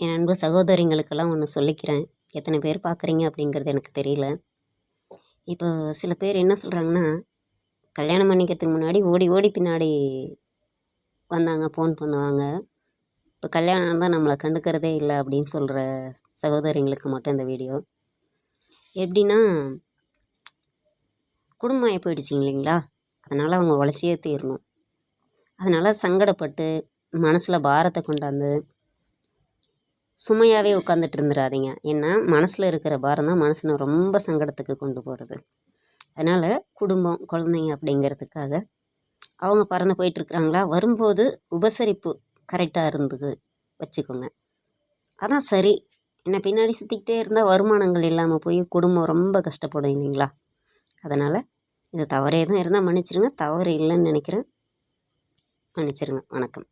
என் அன்பு சகோதரிங்களுக்கெல்லாம் ஒன்று சொல்லிக்கிறேன். எத்தனை பேர் பார்க்குறீங்க அப்படிங்கிறது எனக்கு தெரியல. இப்போ சில பேர் என்ன சொல்கிறாங்கன்னா கல்யாணம் பண்ணிக்கிறதுக்கு முன்னாடி ஓடி ஓடி பின்னாடி வந்தாங்க ஃபோன் பண்ணுவாங்க. இப்போ கல்யாணம் தான் நம்மளை கண்டுக்கிறதே இல்லை அப்படின்னு சொல்கிற சகோதரிங்களுக்கு மட்டும் இந்த வீடியோ. எப்படின்னா குடும்பம் ஆகி போயிடுச்சிங்க இல்லைங்களா? அதனால் அவங்க உழைச்சியே தீரணும். அதனால் சங்கடப்பட்டு மனசில் பாரத்தை கொண்டாந்து சுமையாகவே உட்காந்துட்டு இருந்துடாதீங்க ஏன்னா மனசில் இருக்கிற பாரம் தான் மனசனை ரொம்ப சங்கடத்துக்கு கொண்டு போகிறது அதனால் குடும்பம் குழந்தைங்க அப்படிங்கிறதுக்காக அவங்க பறந்து போயிட்டுருக்குறாங்களா வரும்போது உபசரிப்பு கரெக்டாக இருந்தது வச்சுக்கோங்க. அதான் சரி. என்ன பின்னாடி சுற்றிக்கிட்டே இருந்தால் வருமானங்கள் இல்லாமல் போய் குடும்பம் ரொம்ப கஷ்டப்படும் இல்லைங்களா? அதனால் இது தவறே தான் இருந்தால் மன்னிச்சிடுங்க தவறு இல்லைன்னு நினைக்கிறேன். மன்னிச்சிடுங்க வணக்கம்.